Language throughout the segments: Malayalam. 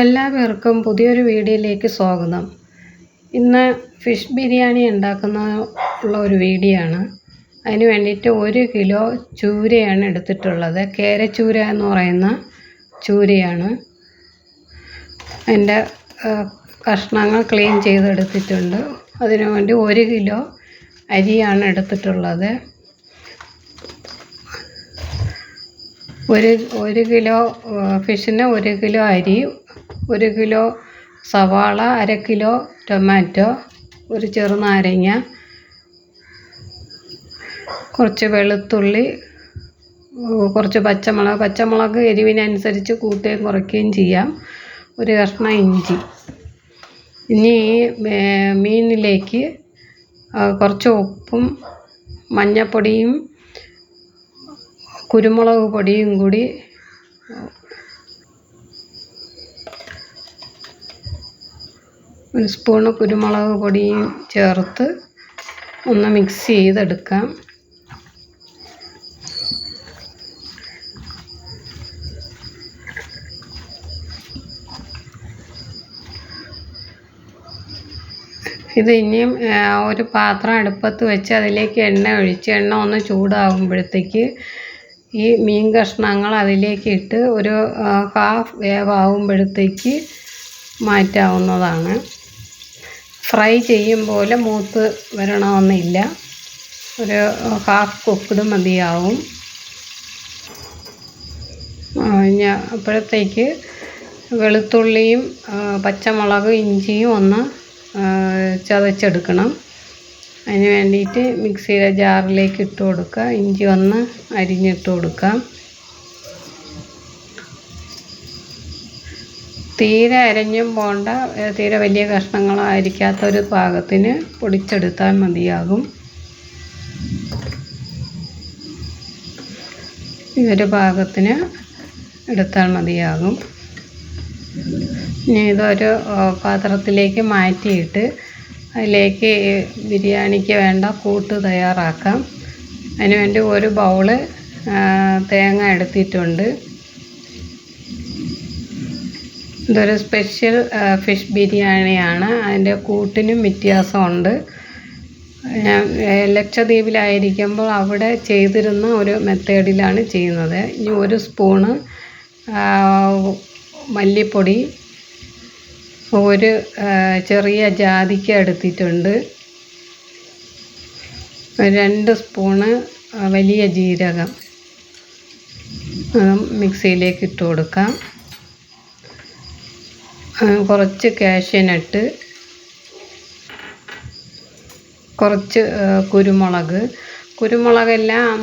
എല്ലാവർക്കും പുതിയൊരു വീഡിയോയിലേക്ക് സ്വാഗതം. ഇന്ന് ഫിഷ് ബിരിയാണി ഉണ്ടാക്കുന്ന ഉള്ള ഒരു വീഡിയോ ആണ് അതിന് വേണ്ടിയിട്ട് ഒരു കിലോ ചൂരയാണ് എടുത്തിട്ടുള്ളത്. കേരച്ചൂര എന്ന് പറയുന്ന ചൂരയാണ്. അതിന്റെ കഷ്ണങ്ങൾ ക്ലീൻ ചെയ്തെടുത്തിട്ടുണ്ട്. അതിനു വേണ്ടി ഒരു കിലോ അരിയാണ് എടുത്തിട്ടുള്ളത്. ഒരു ഒരു കിലോ ഫിഷിന് ഒരു കിലോ അരി ഒരു കിലോ സവാള അര കിലോ ടൊമാറ്റോ ഒരു ചെറുനാരങ്ങ കുറച്ച് വെളുത്തുള്ളി കുറച്ച് പച്ചമുളക്. പച്ചമുളക് എരിവിനനുസരിച്ച് കൂട്ടുകയും കുറയ്ക്കുകയും ചെയ്യാം. ഒരു കഷ്ണം ഇഞ്ചി. ഇനി മീനിലേക്ക് കുറച്ച് ഉപ്പും മഞ്ഞൾപ്പൊടിയും കുരുമുളക് പൊടിയും കൂടി ഒരു സ്പൂണ് കുരുമുളക് പൊടിയും ചേർത്ത് ഒന്ന് മിക്സ് ചെയ്തെടുക്കാം. ഇത് ഇനിയും ഒരു പാത്രം അടുപ്പത്ത് വെച്ച് അതിലേക്ക് എണ്ണ ഒഴിച്ച് എണ്ണ ഒന്ന് ചൂടാകുമ്പോഴത്തേക്ക് ഈ മീൻ കഷ്ണങ്ങൾ അതിലേക്ക് ഇട്ട് ഒരു ഹാഫ് വേവാകുമ്പോഴത്തേക്ക് മാറ്റാവുന്നതാണ്. ഫ്രൈ ചെയ്യും പോലെ മൂത്ത് വരണമെന്നില്ല. ഒരു ഹാഫ് കുക്ക്ഡ് മതിയാവും. അപ്പോഴത്തേക്ക് വെളുത്തുള്ളിയും പച്ചമുളക് ഇഞ്ചിയും ഒന്ന് ചതച്ചെടുക്കണം. അതിന് വേണ്ടിയിട്ട് മിക്സിയുടെ ജാറിലേക്ക് ഇട്ട് കൊടുക്കുക. ഇഞ്ചി ഒന്ന് അരിഞ്ഞിട്ട് കൊടുക്കാം. തീരെ അരഞ്ഞും പോണ്ട തീരെ വലിയ കഷ്ണങ്ങളായിരിക്കാത്ത ഒരു പാകത്തിന് പൊടിച്ചെടുത്താൽ മതിയാകും. ഒരു പാകത്തിന് എടുത്താൽ മതിയാകും. ഇനി ഇതൊരു പാത്രത്തിലേക്ക് മാറ്റിയിട്ട് അതിലേക്ക് ബിരിയാണിക്ക് വേണ്ട കൂട്ട് തയ്യാറാക്കാം. അതിനുവേണ്ടി ഒരു ബൗൾ തേങ്ങ എടുത്തിട്ടുണ്ട്. ഇതൊരു സ്പെഷ്യൽ ഫിഷ് ബിരിയാണിയാണ്. അതിന്റെ കൂട്ടിനും വ്യത്യാസമുണ്ട്. ഞാൻ ലക്ഷദ്വീപിലായിരിക്കുമ്പോൾ അവിടെ ചെയ്തിരുന്ന ഒരു മെത്തേഡിലാണ് ചെയ്യുന്നത്. ഇനി ഒരു സ്പൂണ് മല്ലിപ്പൊടി ഒരു ചെറിയ ജാതിക്ക എടുത്തിട്ടുണ്ട്. രണ്ട് സ്പൂണ് വലിയ ജീരകം. മിക്സിയിലേക്ക് ഇട്ട് കൊടുക്കാം. കുറച്ച് കാഷ്യനട്ട് കുറച്ച് കുരുമുളക്. കുരുമുളകെല്ലാം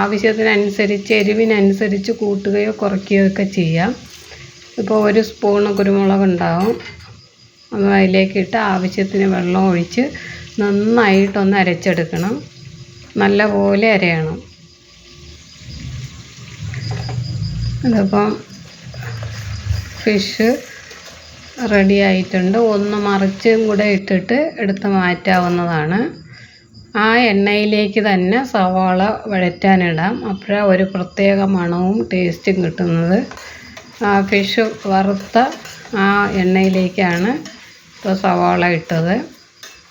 ആവശ്യത്തിനനുസരിച്ച് എരിവിനനുസരിച്ച് കൂട്ടുകയോ കുറയ്ക്കുകയോ ഒക്കെ ചെയ്യാം. ഇപ്പോൾ ഒരു സ്പൂണ് കുരുമുളക് ഉണ്ടാവും അത് അതിലേക്കിട്ട് ആവശ്യത്തിന് വെള്ളം ഒഴിച്ച് നന്നായിട്ടൊന്ന് അരച്ചെടുക്കണം. നല്ലപോലെ അരയണം. അതപ്പം ഫിഷ് റെഡി ആയിട്ടുണ്ട്. ഒന്ന് മറിച്ചും കൂടെ ഇട്ടിട്ട് എടുത്ത് മാറ്റാവുന്നതാണ്. ആ എണ്ണയിലേക്ക് തന്നെ സവാള വഴറ്റാനിടാം. അപ്പോഴാണ് ഒരു പ്രത്യേക മണവും ടേസ്റ്റും കിട്ടുന്നത്. ആ ഫിഷ് വറുത്ത ആ എണ്ണയിലേക്കാണ് ഇപ്പോൾ സവാള ഇട്ടത്.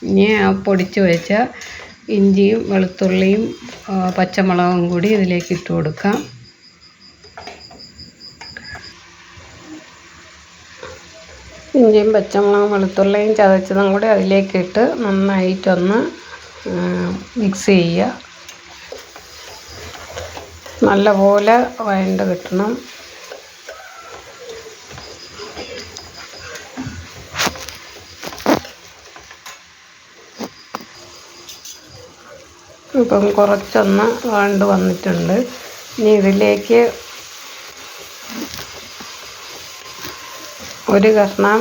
ഇനി പൊടിച്ച് വെച്ച ഇഞ്ചിയും വെളുത്തുള്ളിയും പച്ചമുളകും കൂടി ഇതിലേക്ക് ഇട്ട് കൊടുക്കാം. ഇഞ്ചിയും പച്ചമുളകും വെളുത്തുള്ളിയും ചതച്ചതും കൂടി അതിലേക്കിട്ട് നന്നായിട്ടൊന്ന് മിക്സ് ചെയ്യുക. നല്ലപോലെ വഴണ്ട് കിട്ടണം. ഇപ്പം കുറച്ചൊന്ന് വഴണ്ട് വന്നിട്ടുണ്ട്. ഇനി ഇതിലേക്ക് ഒരു കഷ്ണം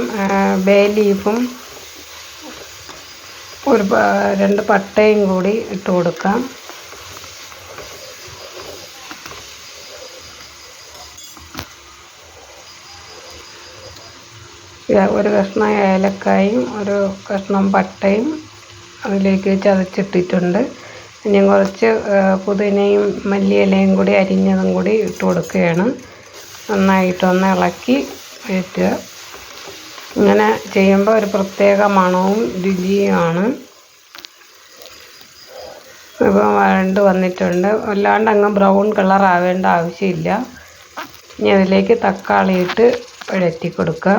ബേ ലീഫും ഒരു രണ്ട് പട്ടയും കൂടി ഇട്ട് കൊടുക്കാം. ഒരു കഷ്ണം ഏലക്കായും ഒരു കഷ്ണം പട്ടയും അതിലേക്ക് ചതച്ചിട്ടിട്ടുണ്ട്. ഇനി കുറച്ച് പുതിനയും മല്ലിയിലയും കൂടി അരിഞ്ഞതും കൂടി ഇട്ട് കൊടുക്കുകയാണ്. നന്നായിട്ടൊന്ന് ഇളക്കി വഴറ്റുക ഇങ്ങനെ ചെയ്യുമ്പോൾ ഒരു പ്രത്യേക മണവും രുചിയുമാണ്. ഇപ്പോൾ വരണ്ട് വന്നിട്ടുണ്ട്. അല്ലാണ്ട് അങ്ങ് ബ്രൗൺ കളർ ആവേണ്ട ആവശ്യമില്ല. ഇനി അതിലേക്ക് തക്കാളി ഇട്ട് വഴറ്റി കൊടുക്കുക.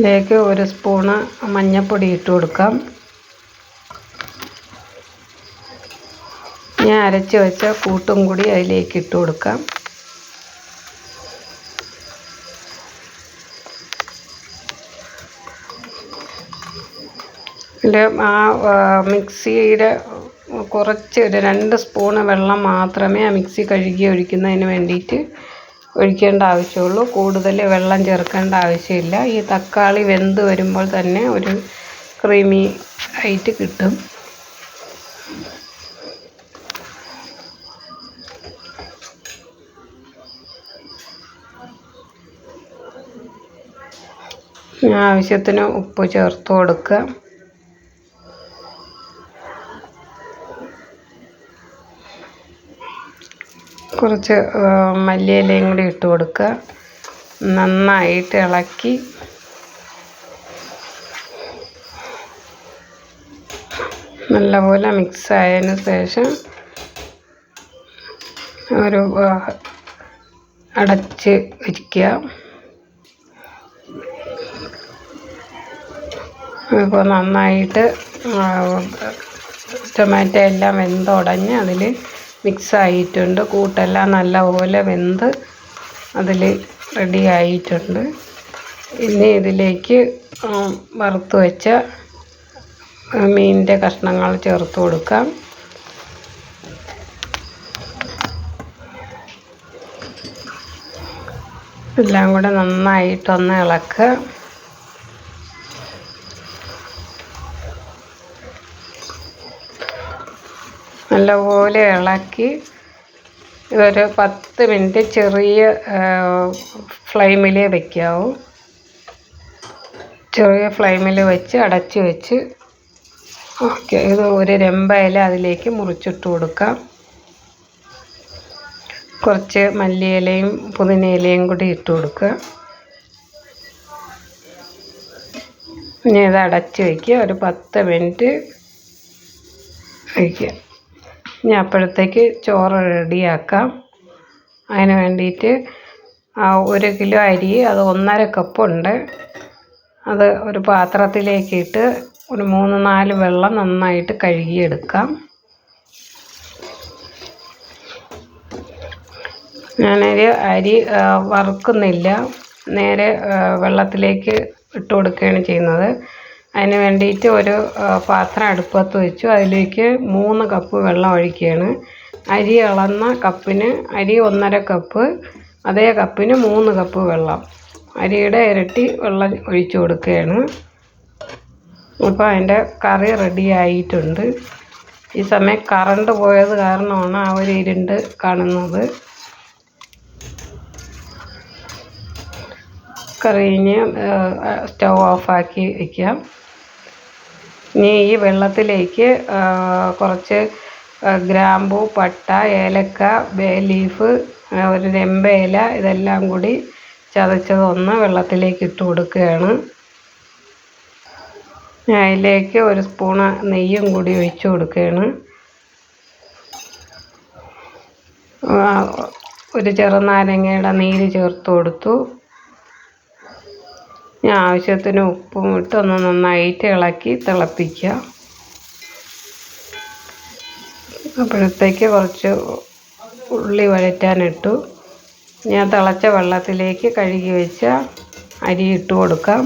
ഇതിലേക്ക് ഒരു സ്പൂണ് മഞ്ഞപ്പൊടി ഇട്ട് കൊടുക്കാം. ഞാൻ അരച്ച് വെച്ച കൂട്ടും കൂടി അതിലേക്ക് ഇട്ട് കൊടുക്കാം. ഇതിന്റെ ആ മിക്സിയുടെ കുറച്ച് ഒരു രണ്ട് സ്പൂണ് വെള്ളം മാത്രമേ ആ മിക്സി കഴുകി ഒഴിക്കുന്നതിന് വേണ്ടിയിട്ട് ഒഴിക്കേണ്ട ആവശ്യമുള്ളൂ. കൂടുതൽ വെള്ളം ചേർക്കേണ്ട ആവശ്യമില്ല. ഈ തക്കാളി വെന്ത് വരുമ്പോൾ തന്നെ ഒരു ക്രീമി ആയിട്ട് കിട്ടും. ആവശ്യത്തിന് ഉപ്പ് ചേർത്ത് കൊടുക്കുക. കുറച്ച് മല്ലിയിലയും കൂടി ഇട്ട് കൊടുക്കുക. നന്നായിട്ട് ഇളക്കി. നല്ലപോലെ മിക്സ് ആയതിന് ശേഷം ഒരു അടച്ച് വയ്ക്കുക ഇപ്പോൾ നന്നായിട്ട് ടൊമാറ്റോ എല്ലാം വെന്തുടഞ്ഞ് അതിൽ മിക്സ് ആയിട്ടുണ്ട് കൂട്ടെല്ലാം നല്ലപോലെ വെന്ത് അതിൽ റെഡി ആയിട്ടുണ്ട് ഇനി ഇതിലേക്ക് വറുത്ത് വെച്ച മീനിന്റെ കഷ്ണങ്ങൾ ചേർത്ത് കൊടുക്കാം. എല്ലാം കൂടെ നന്നായിട്ടൊന്ന് ഇളക്കുക. നല്ലപോലെ ഇളക്കി ഒരു പത്ത് മിനിറ്റ് ചെറിയ ഫ്ലെയിമിൽ വയ്ക്കാവൂ ചെറിയ ഫ്ലെയിമിൽ വെച്ച് അടച്ച് വെച്ച് ഓക്കെ ഇത് ഒരു രമ്പയില അതിലേക്ക് മുറിച്ചിട്ട് കൊടുക്കാം. കുറച്ച് മല്ലിയിലയും പുതിനയിലയും കൂടി ഇട്ട് കൊടുക്കുക. ഇനി ഇത് അടച്ച് വയ്ക്കുക ഒരു പത്ത് മിനിറ്റ് വയ്ക്കുക ഇനി അപ്പോഴത്തേക്ക് ചോറ് റെഡിയാക്കാം. അതിന് വേണ്ടിയിട്ട് ആ ഒരു കിലോ അരി അത് ഒന്നര കപ്പുണ്ട് അത് ഒരു പാത്രത്തിലേക്കിട്ട് ഒരു മൂന്ന് നാല് വെള്ളം നന്നായിട്ട് കഴുകിയെടുക്കാം. ഞാനൊരു അരി വറുക്കുന്നില്ല. നേരെ വെള്ളത്തിലേക്ക് ഇട്ട് കൊടുക്കുകയാണ് ചെയ്യുന്നത്. അതിന് വേണ്ടിയിട്ട് ഒരു പാത്രം അടുപ്പത്ത് വെച്ചു. അതിലേക്ക് മൂന്ന് കപ്പ് വെള്ളം ഒഴിക്കുകയാണ്. അരി ഇളന്ന കപ്പിന് അരി ഒന്നര കപ്പ് അതേ കപ്പിന് മൂന്ന് കപ്പ് വെള്ളം. അരിയുടെ ഇരട്ടി വെള്ളം ഒഴിച്ചു കൊടുക്കുകയാണ്. അപ്പോൾ അതിന്റെ കറി റെഡി ആയിട്ടുണ്ട്. ഈ സമയം കറണ്ട് പോയത് കാരണമാണ് ആ ഒരു ഇരുണ്ട് കാണുന്നത്. കറി ഇനി സ്റ്റൗ ഓഫാക്കി വയ്ക്കാം ഇനി ഈ വെള്ളത്തിലേക്ക് കുറച്ച് ഗ്രാമ്പു പട്ട ഏലക്ക ബേ ലീഫ് ഒരു രമ്പയില ഇതെല്ലാം കൂടി ചതച്ചതൊന്ന് വെള്ളത്തിലേക്ക് ഇട്ട് കൊടുക്കുകയാണ്. അതിലേക്ക് ഒരു സ്പൂൺ നെയ്യും കൂടി ഒഴിച്ചു കൊടുക്കുകയാണ്. ഒരു ചെറുനാരങ്ങയുടെ നീര് ചേർത്ത് കൊടുത്തു. ഇനി ആവശ്യത്തിന് ഉപ്പും ഇട്ട് ഒന്ന് നന്നായിട്ട് ഇളക്കി തിളപ്പിക്കുക. അപ്പോഴത്തേക്ക് കുറച്ച് ഉള്ളി വഴറ്റാനിട്ടു ഞാൻ തിളച്ച വെള്ളത്തിലേക്ക് കഴുകി വെച്ച അരി ഇട്ട് കൊടുക്കാം.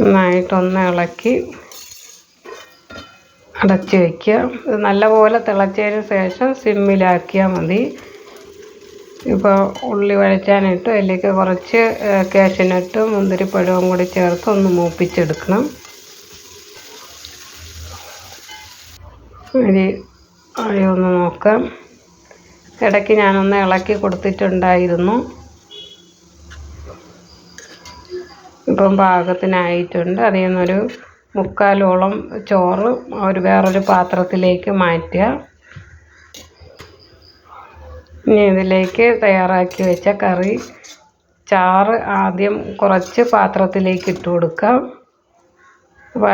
നന്നായിട്ടൊന്ന് ഇളക്കി അടച്ച് വയ്ക്കുക ഇത് നല്ലപോലെ തിളച്ചതിന് ശേഷം സിമ്മിലാക്കിയാൽ മതി. ഇപ്പോൾ ഉള്ളി വഴറ്റാനിട്ട് അതിലേക്ക് കുറച്ച് കാഷ്യനട്ടും മുന്തിരിപ്പഴവും കൂടി ചേർത്ത് ഒന്ന് മൂപ്പിച്ചെടുക്കണം. ഇനി ഒന്ന് നോക്കാം. ഇടയ്ക്ക് ഞാനൊന്ന് ഇളക്കി കൊടുത്തിട്ടുണ്ടായിരുന്നു. ഇപ്പം പാകത്തിനായിട്ടുണ്ട്. അതിൽ നിന്നൊരു മുക്കാലോളം ചോറ് ഒരു വേറൊരു പാത്രത്തിലേക്ക് മാറ്റുക. ഇനി ഇതിലേക്ക് തയ്യാറാക്കി വെച്ച കറി ചാറ് ആദ്യം കുറച്ച് പാത്രത്തിലേക്ക് ഇട്ട് കൊടുക്കാം.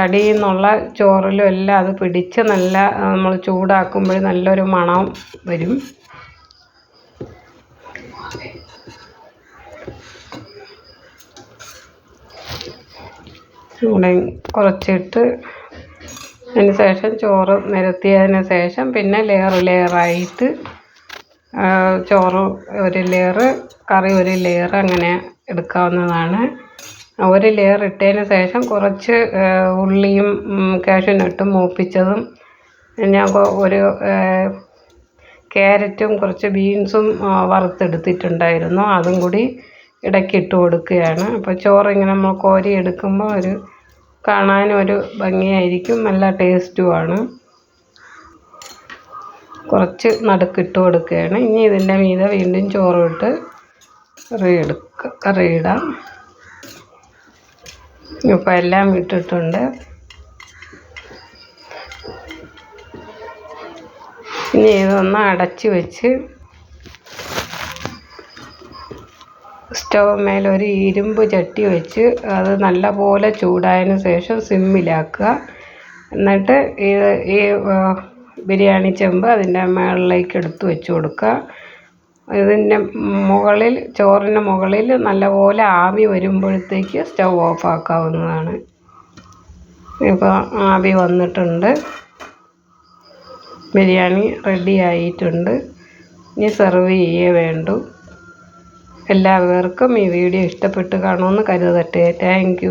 അടിയിൽ നിന്നുള്ള ചോറിലും എല്ലാം അത് പിടിച്ച് നല്ല നമ്മൾ ചൂടാക്കുമ്പോൾ നല്ലൊരു മണം വരും. ഇവിടെ കുറച്ചിട്ട് അതിന് ശേഷം ചോറ് നിരത്തിയതിന് ശേഷം പിന്നെ ലെയർ ലെയറായിട്ട് ചോറ് ഒരു ലെയർ കറി ഒരു ലെയർ അങ്ങനെ എടുക്കാവുന്നതാണ്. ഒരു ലെയർ ഇട്ടതിന് ശേഷം കുറച്ച് ഉള്ളിയും കാഷ്യൂനട്ടും മൂപ്പിച്ചതും ഞാൻ ഒരു ക്യാരറ്റും കുറച്ച് ബീൻസും വറുത്തെടുത്തിട്ടുണ്ടായിരുന്നു. അതും കൂടി ഇടയ്ക്ക് ഇട്ട് കൊടുക്കുകയാണ്. അപ്പോൾ ചോറ് ഇങ്ങനെ നമ്മൾ കോരി എടുക്കുമ്പോൾ ഒരു കാണാനും ഒരു ഭംഗിയായിരിക്കും. നല്ല ടേസ്റ്റുമാണ് കുറച്ച് നടുക്കിട്ട് കൊടുക്കുകയാണ്. ഇനി ഇതിന്റെ മീതെ വീണ്ടും ചോറ് ഇട്ട് കറി എടുക്കുക കറി ഇടാം. ഇപ്പം എല്ലാം ഇട്ടിട്ടുണ്ട്. ഇനി ഇതൊന്ന് അടച്ച് വെച്ച് സ്റ്റവ് ഒരു ഇരുമ്പ് ചട്ടി വെച്ച് അത് നല്ലപോലെ ചൂടായതിന് ശേഷം സിമ്മിലാക്കുക. എന്നിട്ട് ഈ ബിരിയാണി ചെമ്പ് അതിന്റെ മുകളിലേക്ക് എടുത്ത് വെച്ച് കൊടുക്കുക. ഇതിന്റെ മുകളിൽ ചോറിന്റെ മുകളിൽ നല്ലപോലെ ആവി വരുമ്പോഴത്തേക്ക് സ്റ്റൗ ഓഫ് ആക്കാവുന്നതാണ്. ഇപ്പോൾ ആവി വന്നിട്ടുണ്ട്. ബിരിയാണി റെഡി ആയിട്ടുണ്ട്. ഇനി സെർവ് ചെയ്യേ വേണ്ടു. എല്ലാവർക്കും ഈ വീഡിയോ ഇഷ്ടപ്പെട്ട് കാണുമെന്ന് കരുതട്ടെ. താങ്ക്